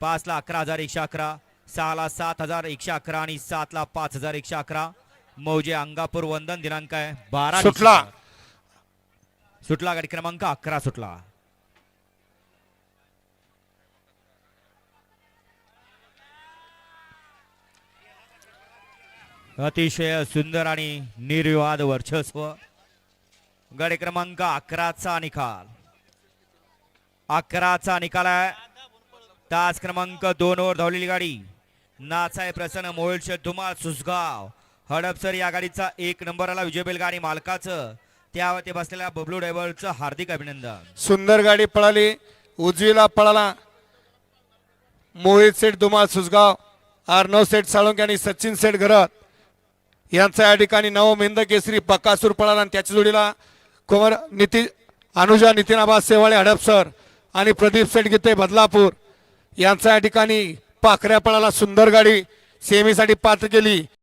पाचला अकरा हजार एकशे अकरा सहाला सात हजार एकशे अकरा आणि सातला पाच हजार एकशे अकरा. मौजे अंगापूर वंदन दिनांक आहे बारा सुटला. सुटला गाडी क्रमांक अकरा सुटला. अतिशय सुंदर आणि निर्विवाद वर्चस्व. गाडी क्रमांक अकराचा निकाल. अकराचा निकाल आहे. तास क्रमांक दोनवर धावलेली गाडी. नाचाय प्रसन्न मोहोळचे धुमाळ सुसगाव. हडपसर या गाडीचा एक नंबरला विजय बैलगाडी मालकाचं. त्यावरती बसलेल्या बबलू ड्रायव्हरचं हार्दिक अभिनंदन. सुंदर गाडी पळाली. उजवीला पळाला. मोहित सेठ दुमाल सुसगाव. अर्णव सेठ साळुंके आणि सचिन सेठ घरत. यांचा या ठिकाणी नव हिंद केसरी पक्कासूर पळाला आणि त्याच्या जोडीला कुमार नितीन अनुजा नितीनाबा सेवाळे हडपसर आणि प्रदीप सेठ गीते बदलापूर. यांचा या ठिकाणी पाखऱ्या पळाला सुंदर गाडी. सेमीसाठी पात्र केली.